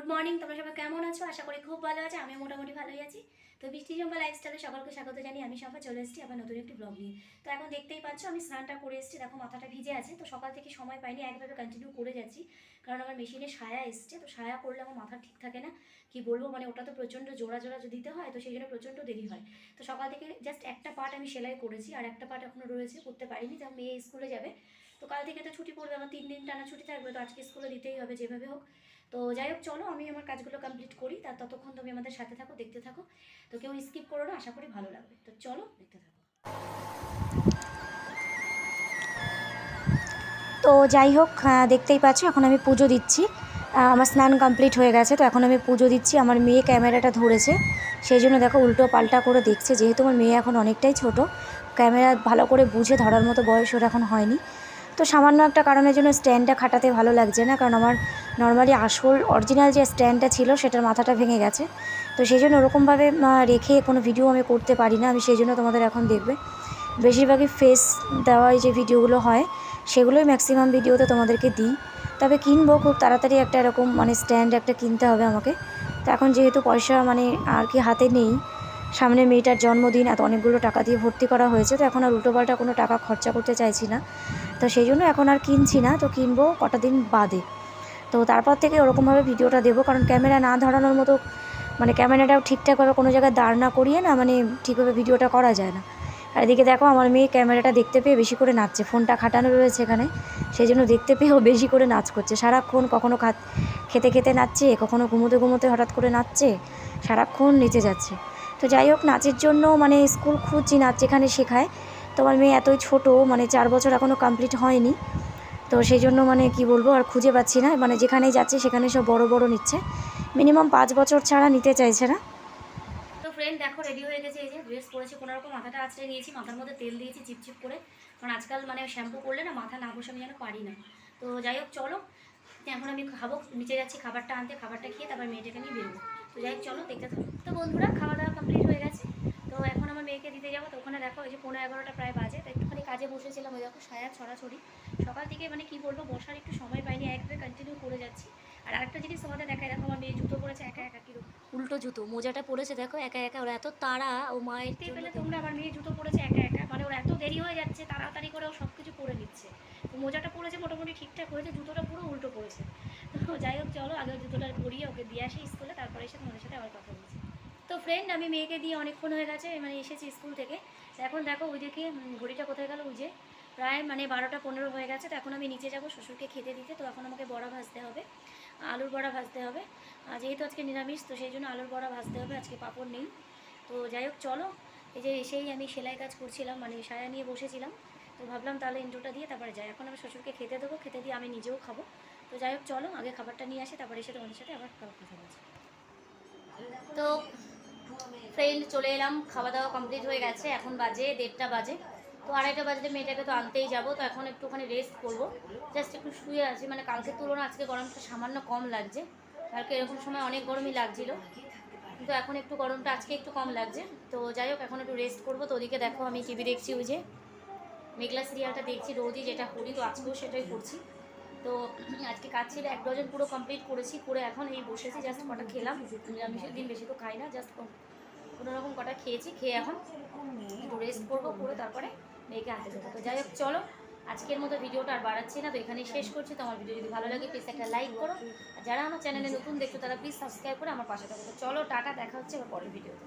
Good morning, তোমরা সবাই কেমন আছো? আশা করি খুব ভালো আছে আমি মোটামুটি ভালোই আছি। তো বৃষ্টি জম্বা লাইফস্টাইলে সকলকে স্বাগত জানিয়ে আমি সবাই চলে এসেছি আবার নতুন একটি ব্লগ নিয়ে। তো এখন দেখতেই পাচ্ছ, আমি স্নানটা করে এসেছি, দেখো মাথাটা ভিজে আছে, তো সকাল থেকে সময় পাইনি, একভাবে কন্টিনিউ করে যাচ্ছি, কারণ আমার মেশিনে সায়া এসছে, তো সায়া করলে আমার মাথা ঠিক থাকে না, কি বলব মানে ওটা তো প্রচণ্ড জোড়া জোড়া দিতে হয়, তো সেই জন্য প্রচণ্ড দেরি হয়। তো সকাল থেকে জাস্ট একটা পার্ট আমি সেলাই করেছি, আর একটা পার্ট এখনও রয়েছে, করতে পারিনি, তো মেয়ে স্কুলে যাবে। তো কাল থেকে তো ছুটি পড়বে, আমার তিন দিন টানা ছুটি থাকবে, তো আজকে স্কুলে দিতেই হবে যেভাবে হোক। তো যাই হোক, চলো, আমি আমার কাজগুলো কমপ্লিট করি তার ততক্ষণ তুমি আমাদের সাথে থাকো, দেখতে থাকো। তো কেউ স্কিপ করো না, আশা করি ভালো লাগবে। তো চলো, দেখতে থাকো। তো যাই হোক দেখতেই পাচ্ছ, এখন আমি পুজো দিচ্ছি। আমার স্নান কমপ্লিট হয়ে গেছে, তো এখন আমি পুজো দিচ্ছি। আমার মেয়ে ক্যামেরাটা ধরেছে, সেই জন্য দেখো উল্টো পাল্টা করে দেখছে। যেহেতু আমার মেয়ে এখন অনেকটাই ছোট, ক্যামেরা ভালো করে বুঝে ধরার মতো বয়স ওর এখন হয়নি। তো সামান্য একটা কারণের জন্য স্ট্যান্ডটা খাটাতে ভালো লাগছে না, কারণ আমার নর্মালি আসল অরিজিনাল যে স্ট্যান্ডটা ছিল সেটার মাথাটা ভেঙে গেছে। তো সেই জন্য ওরকমভাবে রেখে কোনো ভিডিও আমি করতে পারি না, আমি সেই জন্য তোমাদের এখন দেখবে। বেশিরভাগই ফেস দেওয়াই যে ভিডিওগুলো হয়, সেগুলোই ম্যাক্সিমাম ভিডিওতে তোমাদেরকে দিই। তবে কিনবো, খুব তাড়াতাড়ি একটা এরকম মানে স্ট্যান্ড একটা কিনতে হবে আমাকে। তো এখন যেহেতু পয়সা মানে আর কি হাতে নেই সামনে মেয়েটার জন্মদিন, এত অনেকগুলো টাকা দিয়ে ভর্তি করা হয়েছে, তো এখন আর উল্টোপাল্টা কোনো টাকা খরচা করতে চাইছি না। তো সেই জন্য এখন আর কিনছি না, তো কিনবো কটা দিন বাদে। তো তারপর থেকে ওরকমভাবে ভিডিওটা দেবো, কারণ ক্যামেরা না ধরানোর মতো মানে ক্যামেরাটাও ঠিকঠাকভাবে কোনো জায়গায় দাঁড় না করিয়ে না মানে ঠিকভাবে ভিডিওটা করা যায় না। আর এদিকে দেখো, আমার মেয়ে ক্যামেরাটা দেখতে পেয়ে বেশি করে নাচছে, ফোনটা খাটানো রয়েছে এখানে, সেই জন্য দেখতে পেয়েও বেশি করে নাচ করছে। সারাক্ষণ কখনো খাত খেতে খেতে নাচছে, কখনো ঘুমোতে ঘুমোতে হঠাৎ করে নাচছে, সারাক্ষণ নেচে যাচ্ছে। তো যাই হোক, নাচের জন্য মানে স্কুল খুঁজছি, নাচ যেখানে শেখায়। তো আমার মেয়ে এতই ছোট মানে চার বছর এখনও কমপ্লিট হয়নি। তো সেই জন্য মানে কি বলব, আর খুঁজে পাচ্ছি না। মানে যেখানেই যাচ্ছে, সেখানে সব বড় বড় নিচ্ছে। মিনিমাম পাঁচ বছর ছাড়া নিতে চাইছে না। তো ফ্রেন্ড দেখো রেডি হয়ে গেছে। এই যে ড্রেস পরেছি কোনো রকম মাথাটা আছড়ে নিয়েছি, মাথার মধ্যে তেল দিয়েছি চিপচিপ করে। কারণ আজকাল মানে শ্যাম্পু করলে না, মাথা না বসে আমি যেন পারি না। তো যাই হোক, চলো। এখন আমি খাব, নিচে যাচ্ছি, খাবারটা আনতে, খাবারটা খেয়ে তারপর মেয়েটাকে নিয়ে বেরোবো। তো যাই হোক, চলো, দেখতে তো বন্ধুরা, খাওয়া দাওয়া কমপ্লিট হয়ে গেছে তো এখন আমার মেয়েকে দিতে ওখানে দেখো ওই যে পনেরো এগারোটা প্রায় বাজে তো একটুখানি কাজে বসেছিলাম ওই দেখো সায়া ছড়াছড়ি। সকাল থেকে মানে কি বলব বসার একটু সময় পাইনি একভাবে কন্টিনিউ করে যাচ্ছি। আর আরেকটা জিনিস তোমাদের দেখায় দেখো আমার মেয়ে জুতো পরেছে একা একা কীরকম উল্টো জুতো মোজাটা পরেছে দেখো একা একা ওরা এত তাড়া ও মায়ের পেলে তোমরা আমার মেয়ে জুতো পরেছে একা একা মানে ওরা এত দেরি হয়ে যাচ্ছে তাড়াতাড়ি করে ও সব কিছু করে নিচ্ছে। মোজাটা পরেছে মোটামুটি ঠিকঠাক হয়েছে জুতোটা পুরো উল্টো পড়েছে তো যাই হোক চলো আগে জুতোটা পরিয়ে ওকে দিয়ে আসি স্কুলে তারপরে এসে তোমাদের সাথে আবার কথা বলছি। তো ফ্রেন্ড আমি মেয়েকে দিয়ে অনেকক্ষণ হয়ে গেছে মানে এসেছি স্কুল থেকে। এখন দেখো ওইদিকে ঘড়িটা কোথায় গেল? ওই যে প্রায় মানে বারোটা পনেরো হয়ে গেছে। তো এখন আমি নিচে যাব, শ্বশুরকে খেতে দিতে। তো এখন আমাকে বড়া ভাজতে হবে, আলুর বড়া ভাজতে হবে। আর যেহেতু আজকে নিরামিষ, তো সেই জন্য আলুর বড়া ভাজতে হবে। আজকে পাঁপড় নেই। তো যাই হোক, চলো। এই যে এসেই আমি সেলাই কাজ করছিলাম মানে সায়া নিয়ে বসেছিলাম। তো ভাবলাম তাহলে ইন্ট্রোটা দিয়ে তারপরে যাই। এখন আমি শ্বশুরকে খেতে দেবো, খেতে দিয়ে আমি নিজেও খাব। তো যাই হোক, চলো, আগে খাবারটা নিয়ে আসি, তারপরে এসে তোমাদের সাথে আবার কথা বলছি। তো ফ্রেন্ড চলে এলাম খাওয়া দাওয়া কমপ্লিট হয়ে গেছে, এখন বাজে দেড়টা বাজে। তো আড়াইটা বাজে মেয়েটাকে তো আনতেই যাব, তো এখন একটুখানি রেস্ট করব। জাস্ট একটু শুয়ে আছি মানে কালকের তুলনায় আজকে গরমটা সামান্য কম লাগছে। কালকে এরকম সময় অনেক গরমই লাগছিল। কিন্তু এখন একটু গরমটা আজকে একটু কম লাগছে। তো যাই হোক, এখন একটু রেস্ট করব। তো ওদিকে দেখো আমি টিভি দেখছি ওই যে, মেঘলা সিরিয়ালটা দেখছি রোজই যেটা করি, তো আজকেও সেটাই করছি। তো আজকে কাজ ছিল এক ডজন পুরো কমপ্লিট করেছি, করে এখন এই বসেছি জাস্ট কটা খেলাম। নিরামিষের দিন বেশি তো খাই না জাস্ট কোনো রকম কটা খেয়েছি, খেয়ে এখন একটু রেস্ট করব, করে তারপরে মেয়েকে আনতে যাব। তো যাই হোক, চলো, আজকের মতো ভিডিওটা আর বাড়াচ্ছি না, তো এখানেই শেষ করছি। তো আমার ভিডিও যদি ভালো লাগে প্লিজ একটা লাইক করো। আর যারা আমার চ্যানেলে নতুন দেখছ, তারা প্লিজ সাবস্ক্রাইব করে আমার পাশে থাকো। তো চলো, টাটা, দেখা হচ্ছে এবার পরের ভিডিওতে